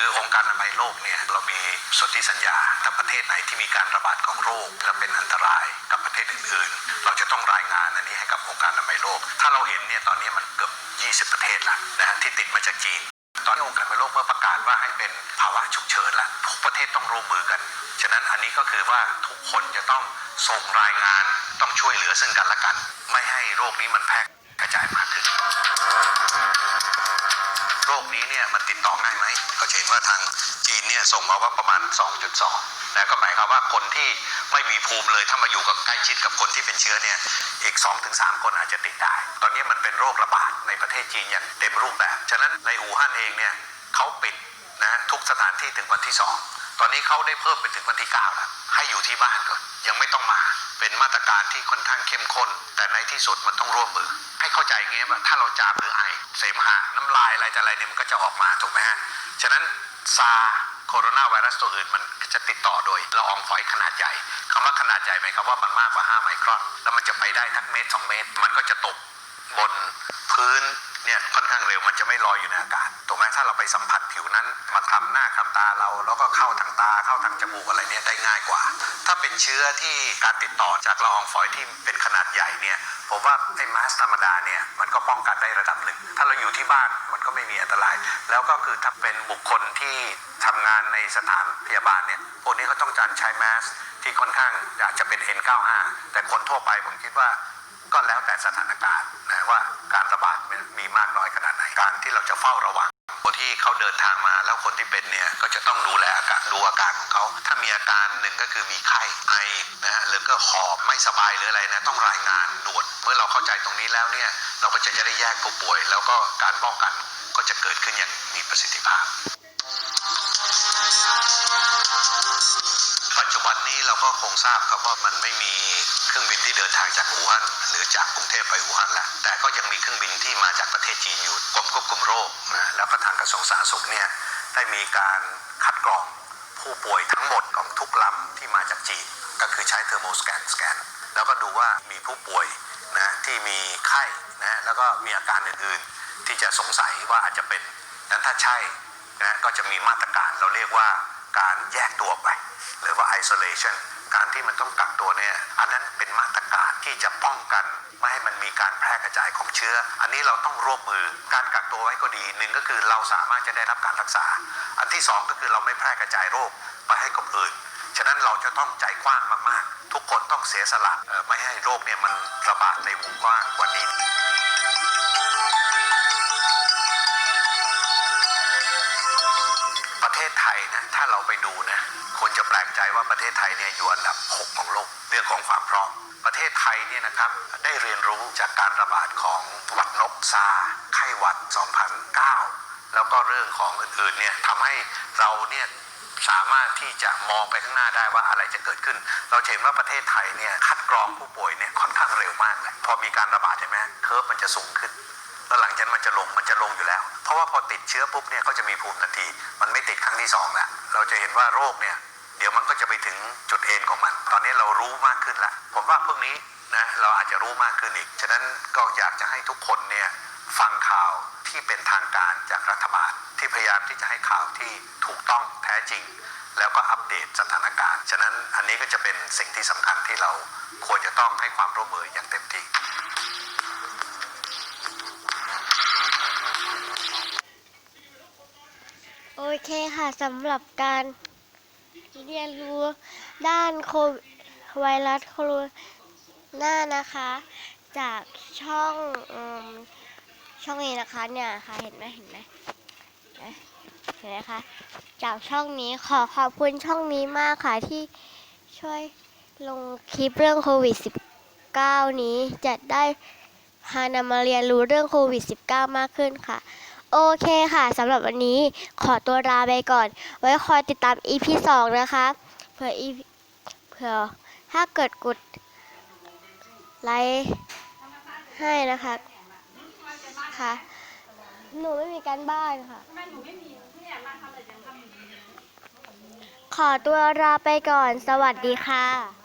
คือองค์การอนามัยโลกเนี่ยเรามีสนธิสัญญาถ้าประเทศไหนที่มีการระบาดของโรคและเป็นอันตรายกับประเทศอื่นๆ เราจะต้องรายงานอันนี้ให้กับองค์การอนามัยโลก ถ้าเราเห็นเนี่ยตอนนี้มันเกือบ 20 ประเทศละนะฮะที่ติดมาจากจีน ตอนนี้องค์การอนามัยโลกเมื่อประกาศว่าให้เป็นภาวะฉุกเฉินแล้วทุกประเทศต้องร่วมมือกัน ฉะนั้นอันนี้ก็คือว่าทุกคนจะต้องส่งรายงานต้องช่วยเหลือซึ่งกันและกัน ไม่ให้โรคนี้มันแพร่กระจายมากขึ้น โรคนี้เนี่ยมันติดต่อง่ายไหมก็เห็นว่าทางจีนเนี่ยส่งมาว่าประมาณ 2.2นะก็หมายความว่าคนที่ไม่มีภูมิเลยถ้ามาอยู่กับใกล้ชิดกับคนที่เป็นเชื้อเนี่ยอีก 2-3 คนอาจจะติดได้ ตอนนี้มันเป็นโรคระบาดในประเทศจีนอย่างเต็มรูปแบบ ฉะนั้นในอู่ฮั่นเองเนี่ยเขาปิดนะทุกสถานที่ถึงวันที่ 2 ตอนนี้เขาได้เพิ่มไปถึงวันที่9แล้วให้อยู่ที่บ้านก่อนยังไม่ต้องมา เป็นมาตรการที่ค่อนข้างเข้มข้น แต่ในที่สุดมันต้องร่วมมือ ให้เข้าใจอย่างงี้ว่าถ้าเราจามหรือไอเสมหะน้ำลายอะไรแต่อะไรเนี่ยมันก็จะออกมาถูกไหมฮะฉะนั้นซาโคโรนาไวรัสตัวอื่นมันจะติดต่อโดยละอองฝอยขนาดใหญ่คำว่าขนาดใหญ่หมายความว่ามันมากกว่า 5 ไมครอน แล้วมันจะไปได้ทั้งเมตร 2 เมตร มันก็จะตกบนพื้นเนี่ยค่อนข้างเร็วมันจะไม่ลอยอยู่ในอากาศถูกไหมถ้าเราไปสัมผัสผิวนั้นมาคลำหน้าคลำตาเรา แล้วก็เข้าทางตาเข้าทางจมูกอะไรเนี่ยได้ง่ายกว่า ถ้าเป็นเชื้อที่การติดต่อจากละอองฝอยที่เป็นขนาดใหญ่เนี่ยผมว่าไอ้มาสธรรมดาเนี่ยมันก็ป้องกันได้ระดับหนึ่ง ถ้าเราอยู่ที่บ้านมันก็ไม่มีอันตราย แล้วก็คือถ้าเป็นบุคคลที่ทำงานในสถานพยาบาลเนี่ยพวกนี้เขาต้องการใช้แมสที่ค่อนข้างอยากจะเป็น N95 แต่คนทั่วไปผมคิดว่าก็แล้วแต่สถานการณ์นะว่าการระบาดมันมีมากน้อยขนาดไหนการที่เราจะเฝ้าระวัง ที่เขาเดินทางมา แล้วคนที่เป็นเนี่ยก็จะต้องดูแลอาการดูอาการของเขาถ้ามีอาการหนึ่งก็คือมีไข้ไอนะฮะหรือก็หอบไม่สบายหรืออะไรนะต้องรายงานด่วนเมื่อเราเข้าใจตรงนี้แล้วเนี่ยเราก็จะจะได้แยกผู้ป่วย แล้วก็การป้องกันก็จะเกิดขึ้นอย่างมีประสิทธิภาพ ปัจจุบันนี้เราก็คงทราบครับว่ามันไม่มี เครื่องบินที่เดินทางจากอู่ฮั่นหรือจากกรุงเทพไปอู่ฮั่นแล้วแต่ก็ยังมีเครื่องบินที่มาจากประเทศจีนอยู่กรมควบคุมโรคนะแล้วก็ทางกระทรวงสาธารณสุขเนี่ยได้มีการคัดกรองผู้ป่วยทั้งหมดของทุกลำที่มาจากจีน ก็คือใช้เทอร์โมสแกนสแกนแล้วก็ดูว่ามีผู้ป่วยนะที่มีไข้นะแล้วก็มีอาการอื่นๆ ที่จะสงสัยว่าอาจจะเป็นนั้นถ้าใช่นะก็จะมีมาตรการเราเรียกว่าการแยกตัวไป หรือว่า isolation การที่มันต้องกักตัวเนี่ยอันนั้นเป็นมาตรการที่จะป้องกันไม่ให้มันมีการแพร่กระจายของเชื้อ อันนี้เราต้องร่วมมือการกักตัวไว้ก็ดีหนึ่งก็คือเราสามารถจะได้รับการรักษา อันที่สองก็คือเราไม่แพร่กระจายโรคไปให้กับอื่นฉะนั้นเราจะต้องใจกว้างมากๆ ทุกคนต้องเสียสละไม่ให้โรคเนี่ยมันระบาดในวงกว้างกว่านี้ ยนะถ้าเราไปดูนะคนจะแปลกใจว่าประเทศไทยเนี่ยอยู่อันดับ 6 ของโลกเรื่องของความพร้อมประเทศไทยเนี่ยนะครับได้เรียนรู้จากการระบาดของหวัดนกซาไข้หวัด 2009 แล้วก็เรื่องของอื่นๆเนี่ยทำให้เราเนี่ยสามารถที่จะมองไปข้างหน้าได้ว่าอะไรจะเกิดขึ้น เราเห็นว่าประเทศไทยเนี่ยคัดกรองผู้ป่วยเนี่ยค่อนข้างเร็วมากเลยพอมีการระบาดใช่ไหมเคอร์ฟมันจะสูงขึ้น แล้วหลังจากนั้นมันจะลงมันจะลงอยู่แล้ว เพราะว่าพอติดเชื้อปุ๊บเนี่ยก็จะมีภูมิทันที มันไม่ติดครั้งที่สองแล้วเราจะเห็นว่าโรคเนี่ยเดี๋ยวมันก็จะไปถึงจุดเอ็นของมัน ตอนนี้เรารู้มากขึ้นแล้วผมว่าพวกนี้นะเราอาจจะรู้มากขึ้นอีก ฉะนั้นก็อยากจะให้ทุกคนเนี่ยฟังข่าวที่เป็นทางการจากรัฐบาล ที่พยายามที่จะให้ข่าวที่ถูกต้องแท้จริง แล้วก็อัปเดตสถานการณ์ ฉะนั้นอันนี้ก็จะเป็นสิ่งที่สำคัญที่เราควรจะต้องให้ความร่วมมืออย่างเต็มที่ เคค่ะสำหรับการเรียนรู้ด้านโควิดไวรัสโคโรนานะคะ จากช่องช่องนี้นะคะเนี่ยค่ะเห็นไหมเห็นไหมเอ๊ะเห็นไหมคะจากช่องนี้ขอขอบคุณช่องนี้มากค่ะที่ช่วยลงคลิปเรื่องโควิด -19 นี้จะได้พานำมาเรียนรู้เรื่องโควิด -19 มากขึ้นค่ะ โอเคค่ะสำหรับวันนี้ขอตัวลาไปก่อน ไว้คอยติดตาม EP 2 นะคะเผื่อ EP เผื่อถ้าเกิดกดไลค์ให้นะคะค่ะหนูไม่มีการบ้านค่ะ ขอตัวลาไปก่อน สวัสดีค่ะ